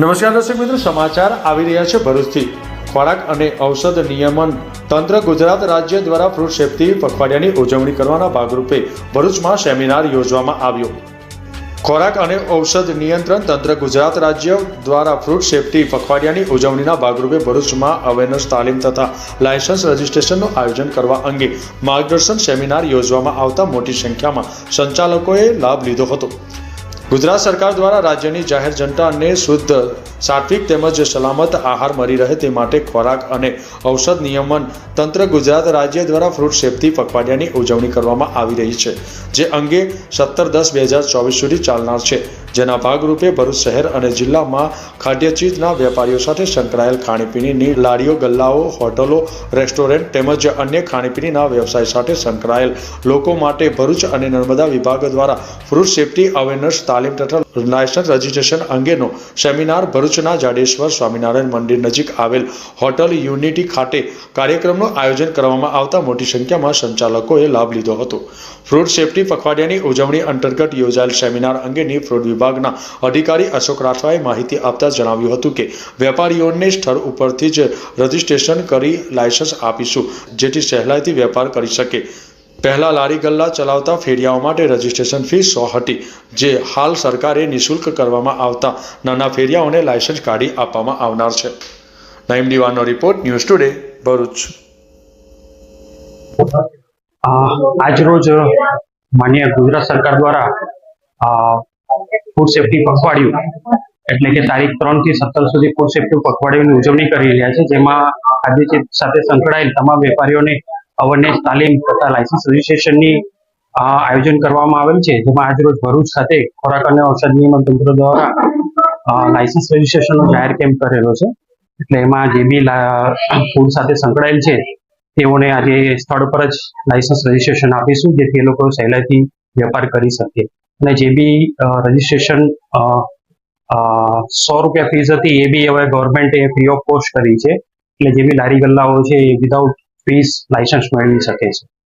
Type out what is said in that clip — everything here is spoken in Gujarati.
નમસ્કાર દર્શક મિત્રો, સમાચાર આવી રહ્યા છે ભરૂચથી. ખોરાક અને ઔષધ નિયમન તંત્ર ગુજરાત રાજ્ય દ્વારા ફ્રૂટ સેફ્ટી પખવાડિયાની ઉજવણી કરવાના ભાગરૂપે ભરૂચમાં સેમિનાર યોજવામાં આવ્યો. ખોરાક અને ઔષધ નિયંત્રણ તંત્ર ગુજરાત રાજ્ય દ્વારા ફ્રૂટ સેફ્ટી પખવાડિયાની ઉજવણીના ભાગરૂપે ભરૂચમાં અવેરનેસ તાલીમ તથા લાયસન્સ રજિસ્ટ્રેશનનું આયોજન કરવા અંગે માર્ગદર્શન સેમિનાર યોજવામાં આવતા મોટી સંખ્યામાં સંચાલકોએ લાભ લીધો હતો. ગુજરાત સરકાર દ્વારા રાજ્યની જાહેર જનતાને શુદ્ધ સાત્વિક તેમજ સલામત આહાર મળી રહે તે માટે ખોરાક અને ઔષધ નિયમન તંત્ર ગુજરાત રાજ્ય દ્વારા ફ્રૂટ સેફ્ટી પખવાડિયાની ઉજવણી કરવામાં આવી રહી છે, જે અંગે સત્તર દસ બે હજાર ચોવીસ સુધી ચાલનાર છે. જેના ભાગરૂપે ભરૂચ શહેર અને જિલ્લામાં ખાદ્યચીજના વેપારીઓ સાથે સંકળાયેલ ખાણીપીણીની લારીઓ, ગલ્લાઓ, હોટલો, રેસ્ટોરન્ટ તેમજ અન્ય ખાણીપીણીના વ્યવસાય સાથે સંકળાયેલ લોકો માટે ભરૂચ અને નર્મદા વિભાગ દ્વારા ફ્રૂટ સેફ્ટી અવેરનેસ તાલીમ તથા લાયસન્સ રજીસ્ટ્રેશન અંગેનો સેમિનાર ભરૂચના જાડેશ્વર સ્વામિનારાયણ મંદિર નજીક આવેલ હોટલ યુનિટી ખાતે કાર્યક્રમનું આયોજન કરવામાં આવતા મોટી સંખ્યામાં સંચાલકોએ લાભ લીધો હતો. ફ્રૂટ સેફ્ટી પખવાડિયાની ઉજવણી અંતર્ગત યોજાયેલ સેમિનાર અંગેની ફ્રૂટ વિભાગના અધિકારી અશોક રાઠવાએ માહિતી આપતા જણાવ્યું હતું કે, વેપારીઓને સ્થળ ઉપરથી જ રજીસ્ટ્રેશન કરી લાયસન્સ આપીશું, જેથી સહેલાઈથી વેપાર કરી શકે. પહેલા લારી ગલ્લા ચલાવતા ફેરિયાઓ માટે રજીસ્ટ્રેશન ફી સો હતી, જે હાલ સરકારે નિઃશુલ્ક કરવામાં આવતા નાના ફેરિયાઓને લાયસન્સ કાઢી આપવામાં આવનાર છે. Naeem Diwano report news today, Bharuch. આજરોજ માન્ય ગુજરાત સરકાર દ્વારા ફૂડ સેફ્ટી પખવાડિયું, એટલે કે તારીખ ત્રણથી સત્તર સુધી ફૂડ સેફ્ટી પખવાડિયાની ઉજવણી કરી રહ્યા છે, જેમાં ખાદ્ય સાથે સંકળાયેલ તમામ વેપારીઓને અવેરનેસ તાલીમ તથા લાયસન્સ રજીસ્ટ્રેશનની આયોજન કરવામાં આવેલ છે. જેમાં આજરોજ ભરૂચ ખાતે ખોરાક અને ઔષધ નિયમન તંત્ર દ્વારા લાયસન્સ રજીસ્ટ્રેશનનો જાહેર કેમ્પ કરેલો છે. એટલે એમાં જે બી ફૂડ સાથે સંકળાયેલ છે, તેઓને આજે સ્થળ પર જ લાયસન્સ રજીસ્ટ્રેશન આપીશું, જેથી એ લોકો સહેલાઈથી વેપાર કરી શકે. અને જે બી રજીસ્ટ્રેશન સો રૂપિયા ફીસ હતી, એ બી હવે ગવર્મેન્ટે ફ્રી ઓફ કોસ્ટ કરી છે. એટલે જે બી લારી ગલ્લાઓ છે, એ વિધાઉટ ફીસ લાયસન્સ મેળવી શકે છે.